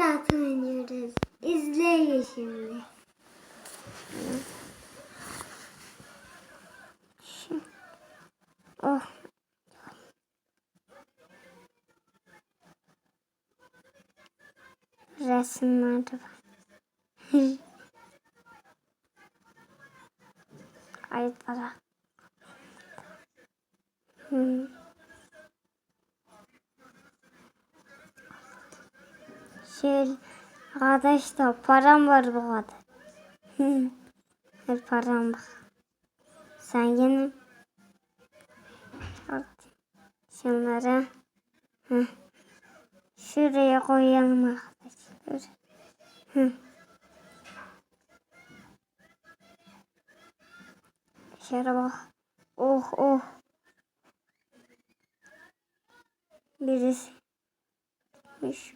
Minecraft oynuyoruz. İzleyin şimdi. Oh. Resimler de var. Kayıtlara. Hmm. Şey, arkadaşlar param var bu kadar. Her param bak. Sen yine. Şunları Hı. şuraya koyalım arkadaşlar. Hı. Şöyle bak. Oh oh. Birisi. Gitmiş.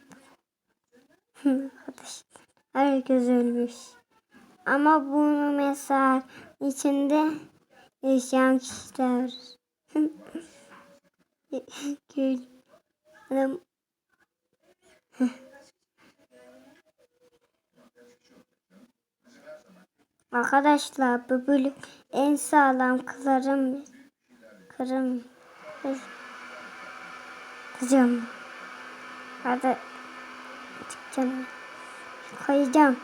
Herkes ölmüş. Ama bunu mesela içinde yaşayan kişiler. Gül. Adam. Arkadaşlar bu bölüm en sağlam kırarım. Kırım. Kır. Kıracağım. Hadi. Çıkacağım. Koyacağım.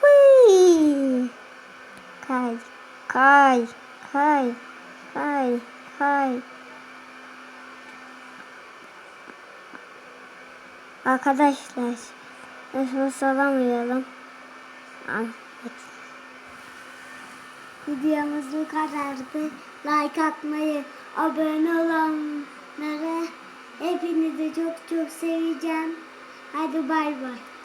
Hui. Kay, kay, kay, kay, kay. Arkadaşlar, nefes alamayalım. Ay, Videomuz bu kadardı. Like atmayı, abone olanlara hepinizi çok çok seveceğim. Hadi bay bay.